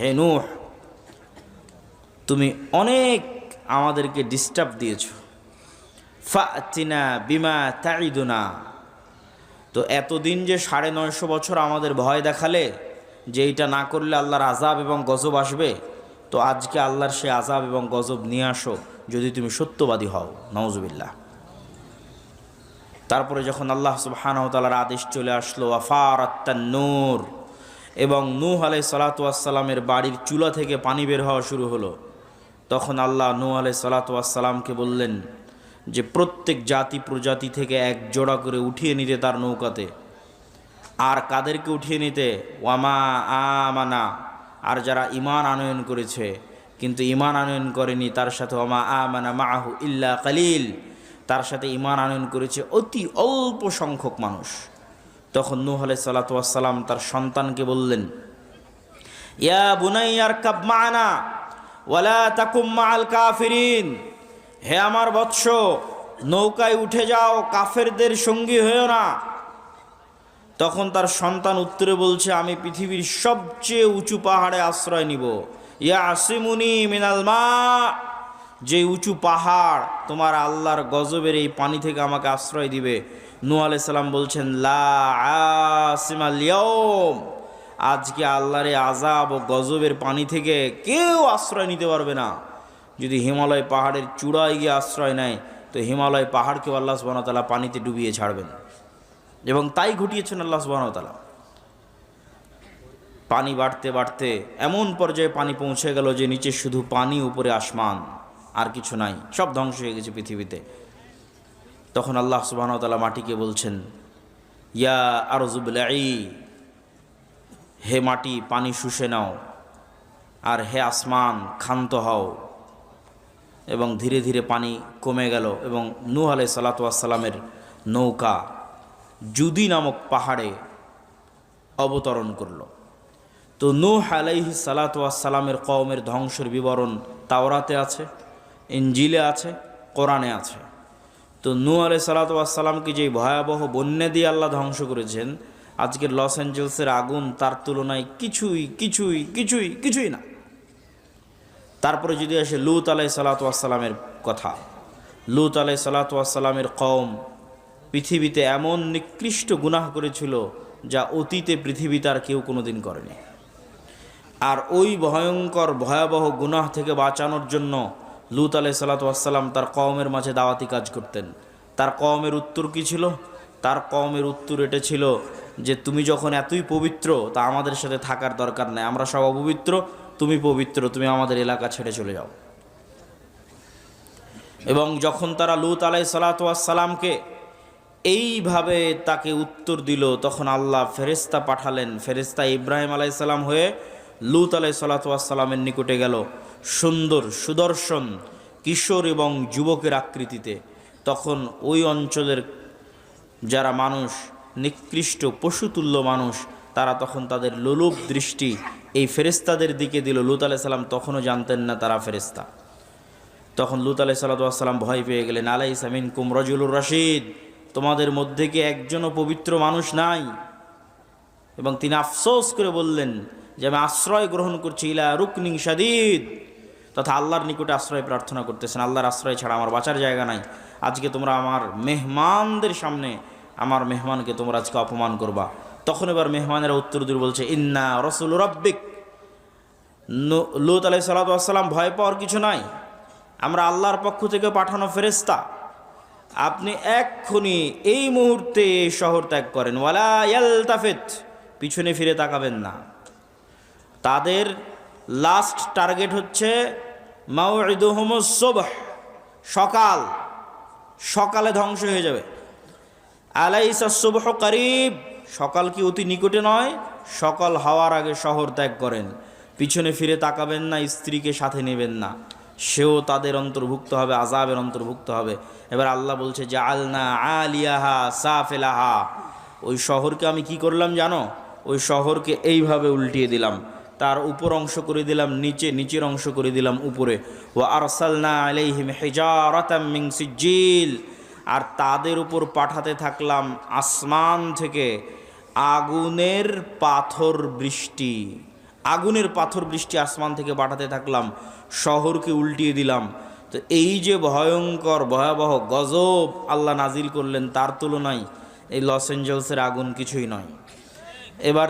হে নূহ, তুমি অনেক আমাদেরকে ডিস্টার্ব দিয়েছ। ফাতিনা বিমা তাইদুনা তো এতদিন যে সাড়ে নয়শো বছর আমাদের ভয় দেখালে যে এইটা না করলে আল্লাহর আজাব এবং গজব আসবে, তো আজকে আল্লাহর সে আজাব এবং গজব নিয়ে আসো, যদি তুমি সত্যবাদী হও। নওজবিল্লাহ তারপরে যখন আল্লাহ সুবাহানতালার আদেশ চলে আসলো আফার নূর এবং নূহ আলাই সালাতামের বাড়ির চুলা থেকে পানি বের হওয়া শুরু হলো। তখন আল্লাহ নূহ আলাই সালাতামকে বললেন যে, প্রত্যেক জাতি প্রজাতি থেকে এক জোড়া করে উঠিয়ে নিতে তার নৌকাতে। আর কাদেরকে উঠিয়ে নিতে? ওয়ামা আমানা। আর যারা ইমান আনয়ন করেছে, কিন্তু ইমান আনয়ন করেনি, তার সাথে ওমা আমানা মাহু ইল্লা কালিল। তার সাথে ইমান আনয়ন করেছে অতি অল্প সংখ্যক মানুষ। তখন নূহ আলাই সালাতাম তার সন্তানকে বললেন, ইয়া বুনাইয়ার কাব মানা ওয়ালা তাকুম মাল কাফিরিন। হে আমার বৎস, নৌকায় উঠে যাও, কাফেরদের সঙ্গী হয়েও না। তখন তার সন্তান উত্তরে বলছে, আমি পৃথিবীর সবচেয়ে উঁচু পাহাড়ে আশ্রয় নিব। ইয়া আসিমুনি মিনাল মা। যে উঁচু পাহাড় তোমার আল্লাহর গজবের এই পানি থেকে আমাকে আশ্রয় দিবে নু আলাইসাল্লাম বলছেন, লা ইয়ম আজকে আল্লাহর আজাব ও গজবের পানি থেকে কেউ আশ্রয় নিতে পারবে না। যদি হিমালয় পাহাড়ের চূড়ায় গিয়ে আশ্রয় নেয়, তো হিমালয় পাহাড়কেও আল্লাহ সুবাহতালা পানিতে ডুবিয়ে ছাড়বেন। এবং তাই ঘটিয়েছেন আল্লাহ সুবাহতালা পানি বাড়তে বাড়তে এমন পর্যায়ে পানি পৌঁছে গেল যে নিচে শুধু পানি, উপরে আসমান, আর কিছু নাই। সব ধ্বংস হয়ে গেছে পৃথিবীতে। তখন আল্লাহ সুবাহতালা মাটিকে বলছেন, ইয়া আরজুবলাই হে মাটি, পানি শুষে নাও, আর হে আসমান, ক্ষান্ত হও। এবং ধীরে ধীরে পানি কমে গেল এবং নূহ আলাই সালাতামের নৌকা জুদি নামক পাহাড়ে অবতরণ করল। তো নূহ আলাইহি সালাতামের কওমের ধ্বংসের বিবরণ তাওরাতে আছে ইঞ্জিলে আছে, কোরআনে আছে। তো নূ আলাই সালাতামকে যে ভয়াবহ বন্যা দিয়ে আল্লাহ ধ্বংস করেছেন, আজকের লস অ্যাঞ্জেলসের আগুন তার তুলনায় কিছুই কিছুই কিছুই কিছুই না। তারপরে যদি আসে লুত আলাই সালাতামের কথা। লুত আলাই সালাতামের কম পৃথিবীতে এমন নিকৃষ্ট গুনাহ করেছিল যা অতীতে পৃথিবীতে আর কেউ কোনোদিন করেনি। আর ওই ভয়ঙ্কর, ভয়াবহ গুনাহ থেকে বাঁচানোর জন্য লুত আলাই সালাতাম তার কওমের মাঝে দাওয়াতি কাজ করতেন। তার কওমের উত্তর কি ছিল? তার কওমের উত্তর এটা ছিল যে, তুমি যখন এতই পবিত্র, তা আমাদের সাথে থাকার দরকার নাই। আমরা সব অপবিত্র, তুমি পবিত্র, তুমি আমাদের এলাকা ছেড়ে চলে যাও। এবং যখন তারা লুত আলাই সালাতামকে এইভাবে তাকে উত্তর দিল, তখন আল্লাহ ফেরেস্তা পাঠালেন। ফেরেস্তা ইব্রাহিম আলাইসাল্লাম হয়ে লুত আলাই সালাতামের নিকটে গেল সুন্দর সুদর্শন কিশোর এবং যুবকের আকৃতিতে। তখন ওই অঞ্চলের যারা মানুষ, নিকৃষ্ট পশুতুল্য মানুষ, তারা তখন তাদের লোলুপ দৃষ্টি এই ফেরেস্তাদের দিকে দিল। লুত আলাই সাল্লাম তখনও জানতেন না তারা ফেরেস্তা তখন লুত আলাই সাল্লাম ভয় পেয়ে গেলেন আলাই সামিন কুম রজুলুর রশিদ, তোমাদের মধ্যে কি একজনও পবিত্র মানুষ নাই? এবং তিনি আফসোস করে বললেন যে আমি আশ্রয় গ্রহণ করছি ইলা রুকনিং সাদিদ তথা আল্লাহর নিকটে আশ্রয় প্রার্থনা করতেছেন। আল্লাহর আশ্রয় ছাড়া আমার বাঁচার জায়গা নাই। আজকে তোমরা আমার মেহমানদের সামনে আমার মেহমানকে তোমরা আজকে অপমান করবা। তখন এবার মেহমানেরা উত্তর দূর বলছে, ইন্না রসুল রব্বিক। লুত আলাই সাল্লাম ভয় পাওয়ার কিছু নাই। আমরা আল্লাহর পক্ষ থেকে পাঠানো ফেরেস্তা আপনি এক্ষুনি এই মুহূর্তে শহর ত্যাগ করেন। ওয়ালা ইয়ালতাফেত। পিছনে ফিরে তাকাবেন না। তাদের লাস্ট টার্গেট হচ্ছে মাউদুহমসবহ সকাল। সকালে ধ্বংস হয়ে যাবে। আলাইসাসবহ করিব। সকাল কি অতি নিকটে নয়? সকাল হওয়ার আগে শহর ত্যাগ করেন। পিছনে ফিরে তাকাবেন না, স্ত্রীকে সাথে নেবেন না। সেও তাদের অন্তর্ভুক্ত হবে আজাবের অন্তর্ভুক্ত হবে। এবার আল্লাহ বলছে যে আলনা আলিয়াহা সাফেলাহা। ওই শহরকে আমি কি করলাম জানো? ওই শহরকে এইভাবে উল্টিয়ে দিলাম। তার উপর অংশ করে দিলাম, নিচে নিচের অংশ করে দিলাম উপরে। ও আরসালনা আলাইহিম হেজারাতাম মিং সিজ্জিল। আর তাদের উপর পাঠাতে থাকলাম আসমান থেকে আগুনের পাথর বৃষ্টি। আগুনের পাথর বৃষ্টি আসমান থেকে পাঠাতে থাকলাম, শহরকে উল্টিয়ে দিলাম। তো এই যে ভয়ঙ্কর, ভয়াবহ গজব আল্লাহ নাজিল করলেন, তার তুলনায় এই লস এঞ্জেলসের আগুন কিছুই নয়। এবার